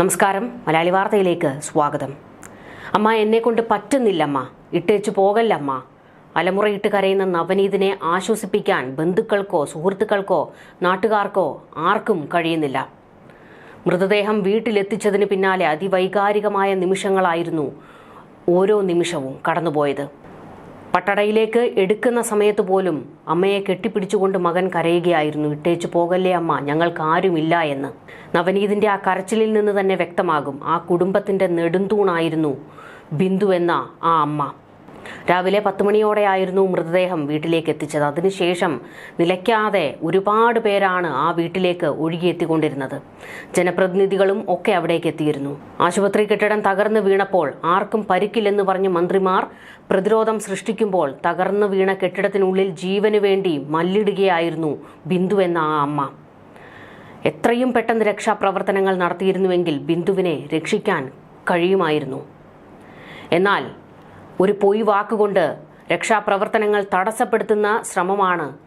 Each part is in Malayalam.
നമസ്കാരം. മലയാളി വാർത്തയിലേക്ക് സ്വാഗതം. അമ്മ എന്നെ കൊണ്ട് പറ്റുന്നില്ലമ്മ ഇട്ടേച്ചു പോകല്ലമ്മ അലമുറയിട്ട് കരയുന്ന നവനീതിനെ ആശ്വസിപ്പിക്കാൻ ബന്ധുക്കൾക്കോ സുഹൃത്തുക്കൾക്കോ നാട്ടുകാർക്കോ ആർക്കും കഴിയുന്നില്ല. മൃതദേഹം വീട്ടിലെത്തിച്ചതിന് പിന്നാലെ അതിവൈകാരികമായ നിമിഷങ്ങളായിരുന്നു ഓരോ നിമിഷവും കടന്നുപോയത്. പട്ടടയിലേക്ക് എടുക്കുന്ന സമയത്ത് പോലും അമ്മയെ കെട്ടിപ്പിടിച്ചുകൊണ്ട് മകൻ കരയുകയായിരുന്നു. ഇട്ടേച്ചു പോകല്ലേ അമ്മ ഞങ്ങൾക്ക് ആരുമില്ല എന്ന്. നവനീതിന്റെ ആ കരച്ചിലിൽ നിന്ന് തന്നെ വ്യക്തമാകും. ആ കുടുംബത്തിന്റെ നെടുന്തൂണായിരുന്നു ബിന്ദു എന്ന ആ അമ്മ. രാവിലെ പത്ത് മണിയോടെയായിരുന്നു മൃതദേഹം വീട്ടിലേക്ക് എത്തിച്ചത്. അതിനുശേഷം നിലയ്ക്കാതെ ഒരുപാട് പേരാണ് ആ വീട്ടിലേക്ക് ഒഴുകിയെത്തിക്കൊണ്ടിരുന്നത്. ജനപ്രതിനിധികളും ഒക്കെ അവിടേക്ക് എത്തിയിരുന്നു. ആശുപത്രി കെട്ടിടം തകർന്നു വീണപ്പോൾ ആർക്കും പരിക്കില്ലെന്ന് പറഞ്ഞ് മന്ത്രിമാർ പ്രതിരോധം സൃഷ്ടിക്കുമ്പോൾ തകർന്നു വീണ കെട്ടിടത്തിനുള്ളിൽ ജീവനു വേണ്ടി മല്ലിടുകയായിരുന്നു ബിന്ദു എന്ന ആ അമ്മ. എത്രയും പെട്ടെന്ന് രക്ഷാപ്രവർത്തനങ്ങൾ നടത്തിയിരുന്നുവെങ്കിൽ ബിന്ദുവിനെ രക്ഷിക്കാൻ കഴിയുമായിരുന്നു. എന്നാൽ ഒരു പൊയ് വാക്കുകൊണ്ട് രക്ഷാപ്രവർത്തനങ്ങൾ തടസ്സപ്പെടുത്തുന്ന ശ്രമമാണ്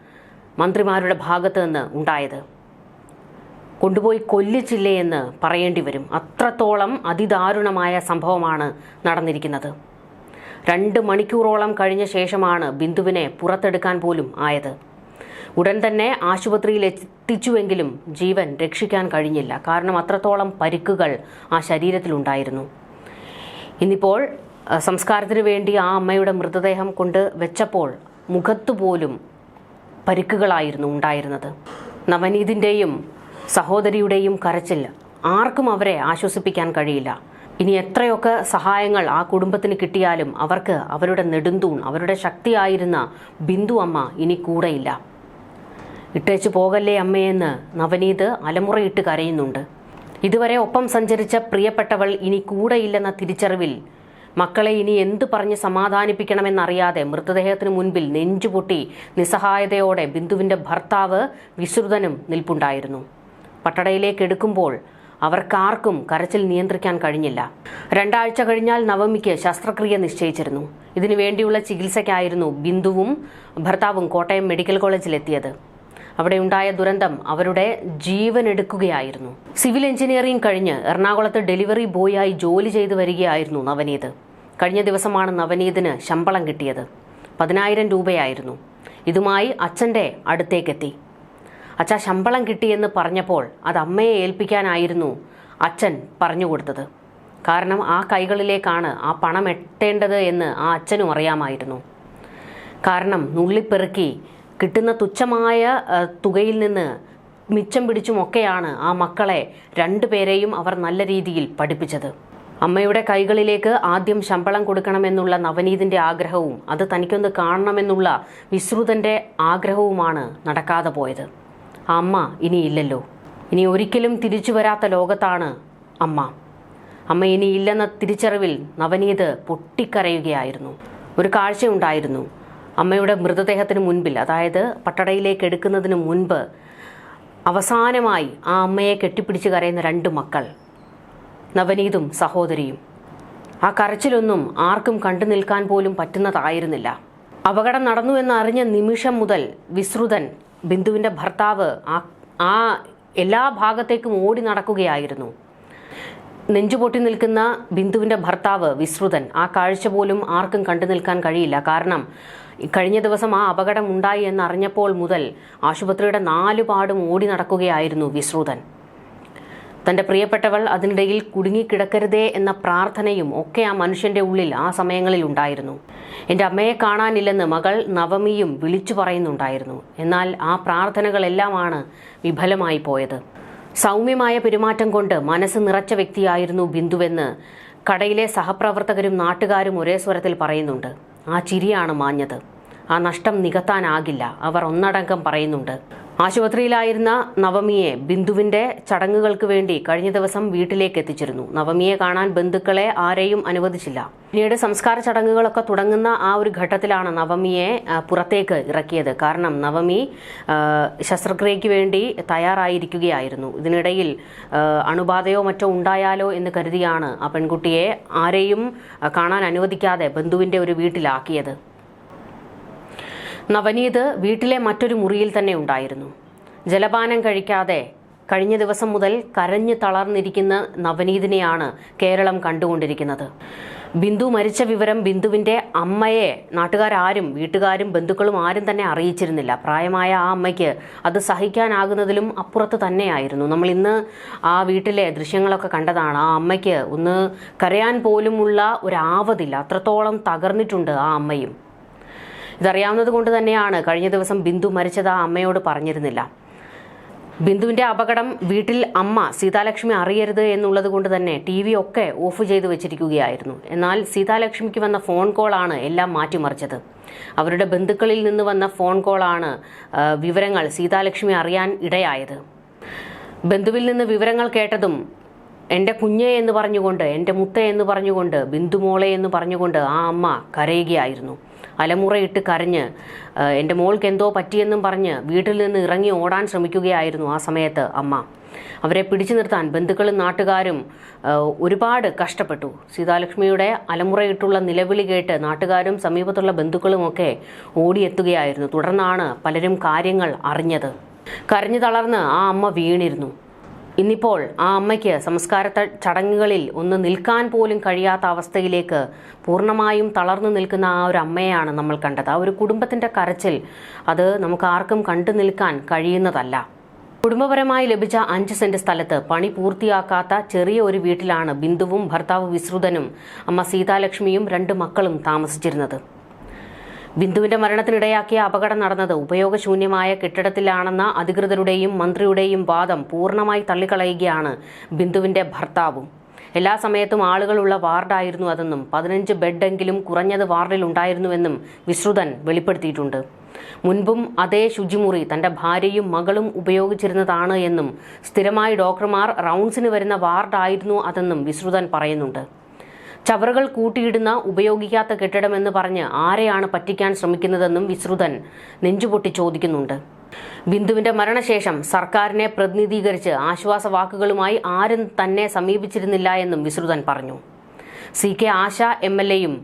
മന്ത്രിമാരുടെ ഭാഗത്ത് നിന്ന് ഉണ്ടായത്. കൊണ്ടുപോയി കൊല്ലിച്ചില്ലേ എന്ന് പറയേണ്ടി വരും. അത്രത്തോളം അതിദാരുണമായ സംഭവമാണ് നടന്നിരിക്കുന്നത്. രണ്ട് മണിക്കൂറോളം കഴിഞ്ഞ ശേഷമാണ് ബിന്ദുവിനെ പുറത്തെടുക്കാൻ പോലും ആയത്. ഉടൻ തന്നെ ആശുപത്രിയിൽ എത്തിച്ചുവെങ്കിലും ജീവൻ രക്ഷിക്കാൻ കഴിഞ്ഞില്ല. കാരണം അത്രത്തോളം പരിക്കുകൾ ആ ശരീരത്തിലുണ്ടായിരുന്നു. ഇന്നിപ്പോൾ സംസ്കാരത്തിന് വേണ്ടി ആ അമ്മയുടെ മൃതദേഹം കൊണ്ട് വെച്ചപ്പോൾ മുഖത്തുപോലും പരിക്കുകളായിരുന്നു ഉണ്ടായിരുന്നത്. നവനീതിന്റെയും സഹോദരിയുടെയും കരച്ചിൽ ആർക്കും അവരെ ആശ്വസിപ്പിക്കാൻ കഴിയില്ല. ഇനി എത്രയൊക്കെ സഹായങ്ങൾ ആ കുടുംബത്തിന് കിട്ടിയാലും അവർക്ക് അവരുടെ നെടുന്തൂൺ അവരുടെ ശക്തിയായിരുന്ന ബിന്ദു അമ്മ ഇനി കൂടെയില്ല. ഇട്ടേച്ചു പോകല്ലേ അമ്മയെന്ന് നവനീത് അലമുറയിട്ട് കരയുന്നുണ്ട്. ഇതുവരെ ഒപ്പം സഞ്ചരിച്ച പ്രിയപ്പെട്ടവൾ ഇനി കൂടെയില്ലെന്ന തിരിച്ചറിവിൽ മക്കളെ ഇനി എന്തു പറഞ്ഞ് സമാധാനിപ്പിക്കണമെന്നറിയാതെ മൃതദേഹത്തിന് മുൻപിൽ നെഞ്ചുപൊട്ടി നിസ്സഹായതയോടെ ബിന്ദുവിന്റെ ഭർത്താവ് വിശ്രുതനും നിൽപ്പുണ്ടായിരുന്നു. പട്ടടയിലേക്ക് എടുക്കുമ്പോൾ അവർക്കാർക്കും കരച്ചിൽ നിയന്ത്രിക്കാൻ കഴിഞ്ഞില്ല. രണ്ടാഴ്ച കഴിഞ്ഞാൽ നവമിക്ക് ശസ്ത്രക്രിയ നിശ്ചയിച്ചിരുന്നു. ഇതിനു വേണ്ടിയുള്ള ചികിത്സയ്ക്കായിരുന്നു ബിന്ദുവും ഭർത്താവും കോട്ടയം മെഡിക്കൽ കോളേജിലെത്തിയത്. അവിടെ ഉണ്ടായ ദുരന്തം അവരുടെ ജീവൻ എടുക്കുകയായിരുന്നു സിവിൽ എഞ്ചിനീയറിംഗ് കഴിഞ്ഞ് എറണാകുളത്ത് ഡെലിവറി ബോയായി ജോലി ചെയ്തു വരികയായിരുന്നു നവനീത്. കഴിഞ്ഞ ദിവസമാണ് നവനീതിന് ശമ്പളം കിട്ടിയത്. പതിനായിരം രൂപയായിരുന്നു. ഇതുമായി അച്ഛന്റെ അടുത്തേക്കെത്തി. അച്ഛാ ശമ്പളം കിട്ടിയെന്ന് പറഞ്ഞപ്പോൾ അത് അമ്മയെ ഏൽപ്പിക്കാനായിരുന്നു അച്ഛൻ പറഞ്ഞു കൊടുത്തത്. കാരണം ആ കൈകളിലേക്കാണ് ആ പണം എത്തേണ്ടത് എന്ന് ആ അച്ഛനും അറിയാമായിരുന്നു. കാരണം നുള്ളിപ്പെറുക്കി കിട്ടുന്ന തുച്ഛമായ തുകയിൽ നിന്ന് മിച്ചം പിടിച്ചുമൊക്കെയാണ് ആ മക്കളെ രണ്ടുപേരെയും അവർ നല്ല രീതിയിൽ പഠിപ്പിച്ചത്. അമ്മയുടെ കൈകളിലേക്ക് ആദ്യം ശമ്പളം കൊടുക്കണമെന്നുള്ള നവനീതിന്റെ ആഗ്രഹവും അത് തനിക്കൊന്ന് കാണണമെന്നുള്ള വിശ്രുതന്റെ ആഗ്രഹവുമാണ് നടക്കാതെ പോയത്. ആ അമ്മ ഇനിയില്ലല്ലോ ഇനി ഒരിക്കലും തിരിച്ചു വരാത്ത ലോകത്താണ് അമ്മ. അമ്മ ഇനി ഇല്ലെന്ന തിരിച്ചറിവിൽ നവനീത് പൊട്ടിക്കരയുകയായിരുന്നു. ഒരു കാഴ്ചയുണ്ടായിരുന്നു അമ്മയുടെ മൃതദേഹത്തിന് മുൻപിൽ അതായത് പട്ടടയിലേക്ക് എടുക്കുന്നതിന് മുൻപ് അവസാനമായി ആ അമ്മയെ കെട്ടിപ്പിടിച്ച് കരയുന്ന രണ്ട് മക്കൾ. നവനീതും സഹോദരിയും. ആ കരച്ചിലൊന്നും ആർക്കും കണ്ടു നിൽക്കാൻ പോലും പറ്റുന്നതായിരുന്നില്ല. അപകടം നടന്നു എന്നറിഞ്ഞ നിമിഷം മുതൽ വിശ്രുതൻ ബിന്ദുവിന്റെ ഭർത്താവ് ആ ആ എല്ലാ ഭാഗത്തേക്കും ഓടി നടക്കുകയായിരുന്നു. നെഞ്ചുപൊട്ടി നിൽക്കുന്ന ബിന്ദുവിന്റെ ഭർത്താവ് വിശ്രുതൻ ആ കാഴ്ച പോലും ആർക്കും കണ്ടു നിൽക്കാൻ കഴിയില്ല. കാരണം കഴിഞ്ഞ ദിവസം ആ അപകടം ഉണ്ടായി എന്നറിഞ്ഞപ്പോൾ മുതൽ ആശുപത്രിയുടെ നാലുപാടും ഓടി നടക്കുകയായിരുന്നു വിശ്രുതൻ തന്റെ പ്രിയപ്പെട്ടവൾ അതിനിടയിൽ കുടുങ്ങിക്കിടക്കരുതേ എന്ന പ്രാർത്ഥനയും ഒക്കെ ആ മനുഷ്യന്റെ ഉള്ളിൽ ആ സമയങ്ങളിൽ ഉണ്ടായിരുന്നു. എന്റെ അമ്മയെ കാണാനില്ലെന്ന് മകൾ നവമിയും വിളിച്ചു പറയുന്നുണ്ടായിരുന്നു. എന്നാൽ ആ പ്രാർത്ഥനകളെല്ലാമാണ് വിഫലമായി പോയത്. സൗമ്യമായ പെരുമാറ്റം കൊണ്ട് മനസ്സ് നിറച്ച വ്യക്തിയായിരുന്നു ബിന്ദുവെന്ന് കടയിലെ സഹപ്രവർത്തകരും നാട്ടുകാരും ഒരേ സ്വരത്തിൽ പറയുന്നുണ്ട്. ആ ചിരിയാണ് മാഞ്ഞത്. ആ നഷ്ടം നികത്താനാകില്ല അവർ ഒന്നടങ്കം പറയുന്നുണ്ട്. ആശുപത്രിയിലായിരുന്ന നവമിയെ ബിന്ദുവിന്റെ ചടങ്ങുകൾക്ക് വേണ്ടി കഴിഞ്ഞ ദിവസം വീട്ടിലേക്ക് എത്തിച്ചിരുന്നു. നവമിയെ കാണാൻ ബന്ധുക്കളെ ആരെയും അനുവദിച്ചില്ല. പിന്നീട് സംസ്കാര ചടങ്ങുകളൊക്കെ തുടങ്ങുന്ന ആ ഒരു ഘട്ടത്തിലാണ് നവമിയെ പുറത്തേക്ക് ഇറക്കിയത്. കാരണം നവമി ശസ്ത്രക്രിയയ്ക്ക് വേണ്ടി തയ്യാറായിരിക്കുകയായിരുന്നു. ഇതിനിടയിൽ അണുബാധയോ മറ്റോ ഉണ്ടായാലോ എന്ന് കരുതിയാണ് ആ പെൺകുട്ടിയെ ആരെയും കാണാൻ അനുവദിക്കാതെ ബന്ധുവിന്റെ ഒരു വീട്ടിലാക്കിയത്. നവനീത് വീട്ടിലെ മറ്റൊരു മുറിയിൽ തന്നെ ഉണ്ടായിരുന്നു. ജലപാനം കഴിക്കാതെ കഴിഞ്ഞ ദിവസം മുതൽ കരഞ്ഞു തളർന്നിരിക്കുന്ന നവനീതിനെയാണ് കേരളം കണ്ടുകൊണ്ടിരിക്കുന്നത്. ബിന്ദു മരിച്ച വിവരം ബിന്ദുവിന്റെ അമ്മയെ നാട്ടുകാരും വീട്ടുകാരും ബന്ധുക്കളും ആരും തന്നെ അറിയിച്ചിരുന്നില്ല. പ്രായമായ ആ അമ്മയ്ക്ക് അത് സഹിക്കാനാകുന്നതിലും അപ്പുറത്ത് തന്നെയായിരുന്നു. നമ്മൾ ഇന്ന് ആ വീട്ടിലെ ദൃശ്യങ്ങളൊക്കെ കണ്ടതാണ്. ആ അമ്മയ്ക്ക് ഒന്ന് കരയാൻ പോലുമുള്ള ഒരാവതില്ല അത്രത്തോളം തകർന്നിട്ടുണ്ട് ആ അമ്മയും. ഇതറിയാവുന്നത് കൊണ്ട് തന്നെയാണ് കഴിഞ്ഞ ദിവസം ബിന്ദു മരിച്ചത് ആ അമ്മയോട് പറഞ്ഞിരുന്നില്ല. ബിന്ദുവിന്റെ അപകടം വീട്ടിൽ അമ്മ സീതാലക്ഷ്മി അറിയരുത് എന്നുള്ളത് കൊണ്ട് തന്നെ ടി വി ഒക്കെ ഓഫ് ചെയ്തു വെച്ചിരിക്കുകയായിരുന്നു. എന്നാൽ സീതാലക്ഷ്മിക്ക് വന്ന ഫോൺ കോളാണ് എല്ലാം മാറ്റിമറിച്ചത്. അവരുടെ ബന്ധുക്കളിൽ നിന്ന് വന്ന ഫോൺ കോളാണ് വിവരങ്ങൾ സീതാലക്ഷ്മി അറിയാൻ ഇടയായത്. ബന്ധുവിൽ നിന്ന് വിവരങ്ങൾ കേട്ടതും എന്റെ കുഞ്ഞെ എന്ന് പറഞ്ഞുകൊണ്ട് എന്റെ മുത്ത എന്ന് പറഞ്ഞുകൊണ്ട് ബിന്ദുമോളെ എന്ന് പറഞ്ഞുകൊണ്ട് ആ അമ്മ കരയുകയായിരുന്നു. അലമുറയിട്ട് കരഞ്ഞ് എന്റെ മോൾക്ക് എന്തോ പറ്റിയെന്നും പറഞ്ഞ് വീട്ടിൽ നിന്ന് ഇറങ്ങി ഓടാൻ ശ്രമിക്കുകയായിരുന്നു ആ സമയത്ത് അമ്മ. അവരെ പിടിച്ചു നിർത്താൻ ബന്ധുക്കളും നാട്ടുകാരും ഒരുപാട് കഷ്ടപ്പെട്ടു. സീതാലക്ഷ്മിയുടെ അലമുറയിട്ടുള്ള നിലവിളി കേട്ട് നാട്ടുകാരും സമീപത്തുള്ള ബന്ധുക്കളുമൊക്കെ ഓടിയെത്തുകയായിരുന്നു. തുടർന്നാണ് പലരും കാര്യങ്ങൾ അറിഞ്ഞത്. കരഞ്ഞു തളർന്ന് ആ അമ്മ വീണിരുന്നു. ഇന്നിപ്പോൾ ആ അമ്മയ്ക്ക് സംസ്കാര ചടങ്ങുകളിൽ ഒന്ന് നിൽക്കാൻ പോലും കഴിയാത്ത അവസ്ഥയിലേക്ക് പൂർണമായും തളർന്നു നിൽക്കുന്ന ആ ഒരു അമ്മയാണ് നമ്മൾ കണ്ടത്. ആ ഒരു കുടുംബത്തിന്റെ കരച്ചിൽ അത് നമുക്ക് ആർക്കും കണ്ടു നിൽക്കാൻ കഴിയുന്നതല്ല. കുടുംബപരമായി ലഭിച്ച അഞ്ച് സെന്റ് സ്ഥലത്ത് പണി പൂർത്തിയാക്കാത്ത ചെറിയ ഒരു വീട്ടിലാണ് ബിന്ദുവും ഭർത്താവ് വിശ്രുതനും അമ്മ സീതാലക്ഷ്മിയും രണ്ട് മക്കളും താമസിച്ചിരുന്നത്. ബിന്ദുവിന്റെ മരണത്തിനിടയാക്കിയ അപകടം നടന്നത് ഉപയോഗശൂന്യമായ കെട്ടിടത്തിലാണെന്ന അധികൃതരുടെയും മന്ത്രിയുടെയും വാദം പൂർണമായി തള്ളിക്കളയുകയാണ് ബിന്ദുവിന്റെ ഭർത്താവും. എല്ലാ സമയത്തും ആളുകളുള്ള വാർഡായിരുന്നു അതെന്നും പതിനഞ്ച് ബെഡെങ്കിലും കുറഞ്ഞത് വാർഡിൽ ഉണ്ടായിരുന്നുവെന്നും വിശ്രുതൻ വെളിപ്പെടുത്തിയിട്ടുണ്ട്. മുൻപും അതേ ശുചിമുറി തന്റെ ഭാര്യയും മകളും ഉപയോഗിച്ചിരുന്നതാണ് എന്നും സ്ഥിരമായി ഡോക്ടർമാർ റൗണ്ട്സിന് വരുന്ന വാർഡായിരുന്നു അതെന്നും വിശ്രുതൻ പറയുന്നുണ്ട്. ചവറുകൾ കൂട്ടിയിടുന്ന ഉപയോഗിക്കാത്ത കെട്ടിടമെന്ന് പറഞ്ഞ് ആരെയാണ് പറ്റിക്കാൻ ശ്രമിക്കുന്നതെന്നും വിശ്രുതൻ നെഞ്ചുപൊട്ടി ചോദിക്കുന്നുണ്ട്. ബിന്ദുവിന്റെ മരണശേഷം സർക്കാരിനെ പ്രതിനിധീകരിച്ച് ആശ്വാസ വാക്കുകളുമായി ആരും തന്നെ സമീപിച്ചിരുന്നില്ല എന്നും വിശ്രുതൻ പറഞ്ഞു. C K Asha M L എയും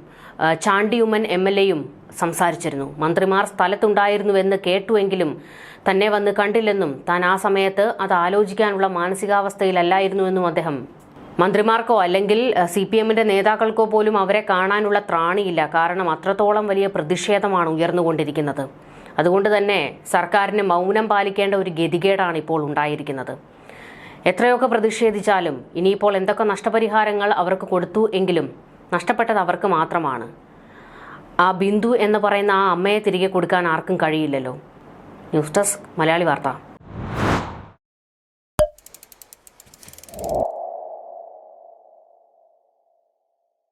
ചാണ്ടിയുമ്മൻ എം എൽ എയും സംസാരിച്ചിരുന്നു. മന്ത്രിമാർ സ്ഥലത്തുണ്ടായിരുന്നുവെന്ന് കേട്ടുവെങ്കിലും തന്നെ വന്ന് കണ്ടില്ലെന്നും താൻ ആ സമയത്ത് അത് ആലോചിക്കാനുള്ള മാനസികാവസ്ഥയിലല്ലായിരുന്നുവെന്നും അദ്ദേഹം മന്ത്രിമാർക്കോ അല്ലെങ്കിൽ സി പി എമ്മിന്റെ നേതാക്കൾക്കോ പോലും അവരെ കാണാനുള്ള ത്രാണിയില്ല. കാരണം അത്രത്തോളം വലിയ പ്രതിഷേധമാണ് ഉയർന്നുകൊണ്ടിരിക്കുന്നത്. അതുകൊണ്ട് തന്നെ സർക്കാരിന് മൗനം പാലിക്കേണ്ട ഒരു ഗതികേടാണ് ഇപ്പോൾ ഉണ്ടായിരിക്കുന്നത്. എത്രയൊക്കെ പ്രതിഷേധിച്ചാലും ഇനിയിപ്പോൾ എന്തൊക്കെ നഷ്ടപരിഹാരങ്ങൾ അവർക്ക് കൊടുത്തു എങ്കിലും നഷ്ടപ്പെട്ടത് അവർക്ക് മാത്രമാണ്. ആ ബിന്ദു എന്ന് പറയുന്ന ആ അമ്മയെ തിരികെ കൊടുക്കാൻ ആർക്കും കഴിയില്ലല്ലോ. ന്യൂസ് ഡെസ്ക് മലയാളി വാർത്ത.